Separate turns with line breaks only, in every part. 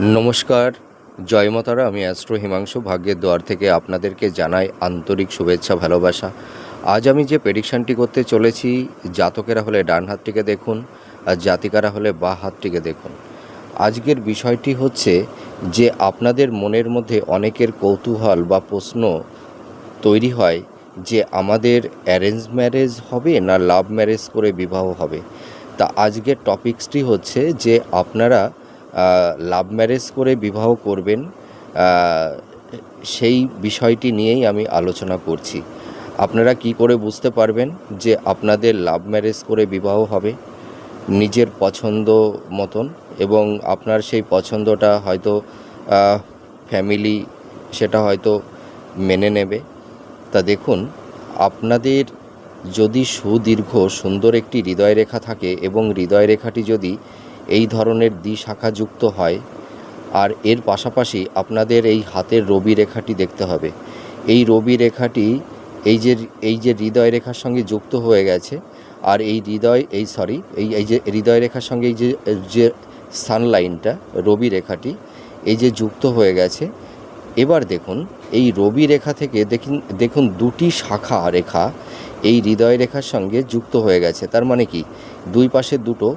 নমস্কার, জয় মাতারা, আমি অ্যাস্ট্রো হিমাংশু, ভাগ্যের দ্বার থেকে আপনাদেরকে জানাই আন্তরিক শুভেচ্ছা, ভালোবাসা। আজ আমি যে প্রেডিকশানটি করতে চলেছি, জাতকেরা হলে ডান হাতটিকে দেখুন, আর জাতিকারা হলে বা হাতটিকে দেখুন। আজকের বিষয়টি হচ্ছে যে আপনাদের মনের মধ্যে অনেকের কৌতূহল বা প্রশ্ন তৈরি হয় যে আমাদের অ্যারেঞ্জ ম্যারেজ হবে না লাভ ম্যারেজ করে বিবাহ হবে। তা আজকের টপিকসটি হচ্ছে যে আপনারা লাভ ম্যারেজ করে বিবাহ করবেন সেই বিষয়টি নিয়েই আমি আলোচনা করছি। আপনারা কি করে বুঝতে পারবেন যে আপনাদের লাভ ম্যারেজ করে বিবাহ হবে? নিজের পছন্দ মতন এবং আপনার সেই পছন্দটা হয়তো ফ্যামিলি সেটা হয়তো মেনে নেবে। তা দেখুন, আপনাদের যদি সুদীর্ঘ সুন্দর একটি হৃদয় রেখা থাকে এবং হৃদয় রেখাটি যদি এই ধরনের দ্বিশাখা যুক্ত হয় আর এর পাশাপাশি আপনাদের এই হাতের রবি রেখাটি দেখতে হবে। এই রবি রেখাটি এই যে এই যে হৃদয় রেখার সঙ্গে যুক্ত হয়ে গেছে আর এই হৃদয়, এই সরি, এই এই যে হৃদয় রেখার সঙ্গে এই যে যে সানলাইনটা, রবি রেখাটি, এই যে যুক্ত হয়ে গেছে। এবার দেখুন, এই রবি রেখা থেকে দেখুন দেখুন দুটি শাখা রেখা এই হৃদয় রেখার সঙ্গে যুক্ত হয়ে গেছে। তার মানে কি? দুই পাশে দুটো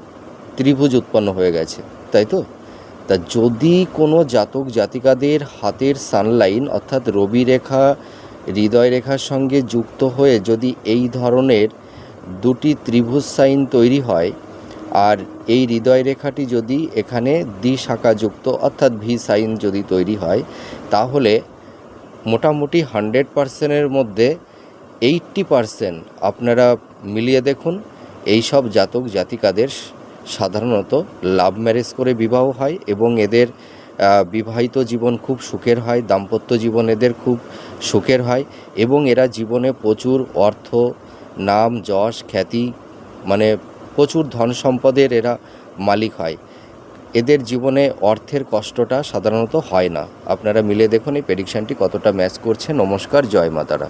ত্রিভুজ উৎপন্ন হয়ে গেছে, তাই তো? তা যদি কোনো জাতক জাতিকাদের হাতের সানলাইন অর্থাৎ রবি রেখা, হৃদয় রেখার সঙ্গে যুক্ত হয়ে যদি এই ধরনের দুটি ত্রিভুজ সাইন তৈরি হয়, আর এই হৃদয় রেখাটি যদি এখানে দ্বিশাখাযুক্ত অর্থাৎ ভি সাইন যদি তৈরি হয়, তাহলে মোটামুটি হান্ড্রেড পার্সেন্টের মধ্যে এইট্টি পার্সেন্ট আপনারা মিলিয়ে দেখুন এই সব জাতক জাতিকাদের সাধারণত লাভ ম্যারেজ করে বিবাহ হয় এবং এদের বিবাহিত জীবন খুব সুখের হয়, দাম্পত্য জীবন এদের খুব সুখের হয় এবং এরা জীবনে প্রচুর অর্থ, নাম, যশ, খ্যাতি মানে প্রচুর ধন সম্পদের এরা মালিক হয়। এদের জীবনে অর্থের কষ্টটা সাধারণত হয় না। আপনারা মিলে দেখুন এই প্রেডিকশানটি কতটা ম্যাচ করছে। নমস্কার, জয় মাতারা